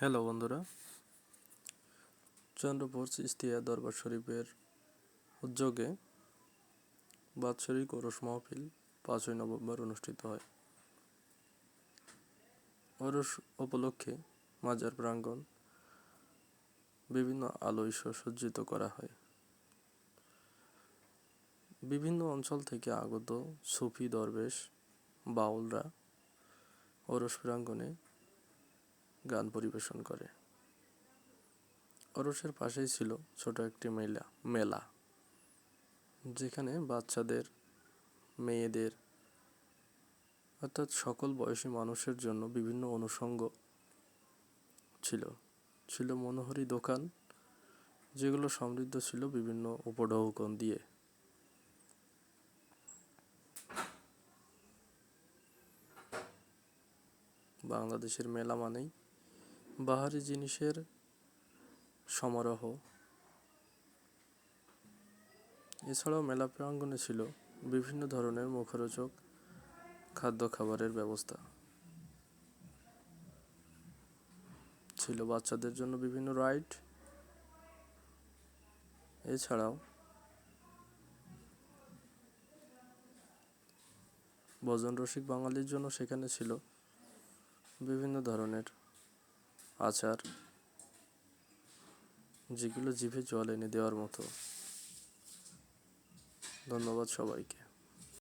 Hello বন্ধুরা, চন্দ্রপুর ইস্তিয়া দরবার শরীফের উদ্যোগে বাৎসরিক ওরস মাহফিল পাঁচই নভেম্বর অনুষ্ঠিত হয়। ওরস উপলক্ষে মাজার প্রাঙ্গণ বিভিন্ন আলোয় সুসজ্জিত করা হয়। বিভিন্ন অঞ্চল থেকে আগত সুফি দরবেশ বাউলরা ওরস প্রাঙ্গণে গান পরিবেশন করে। অরসের পাশেই ছিল ছোট একটি মেলা মেলা, যেখানে বাচ্চাদের, মেয়েদের, অর্থাৎ সকল বয়সী মানুষের জন্য বিভিন্ন অনুষঙ্গ ছিল। ছিল মনোহরি দোকান, যেগুলো সমৃদ্ধ ছিল বিভিন্ন উপঢৌকন দিয়ে। বাংলাদেশের মেলা মানেই বাহারি জিনিসের সমারোহ। এছাড়াও মেলা প্রাঙ্গণে ছিল বিভিন্ন ধরনের মুখরোচক খাদ্য খাবারের ব্যবস্থা। ছিল বাচ্চাদের জন্য বিভিন্ন রাইড। এছাড়াও ভজন রসিক বাঙালির জন্য সেখানে ছিল বিভিন্ন ধরনের আচার। যেগুলো জিভে জল এনে দেওয়ার মতো। ধন্যবাদ সবাইকে।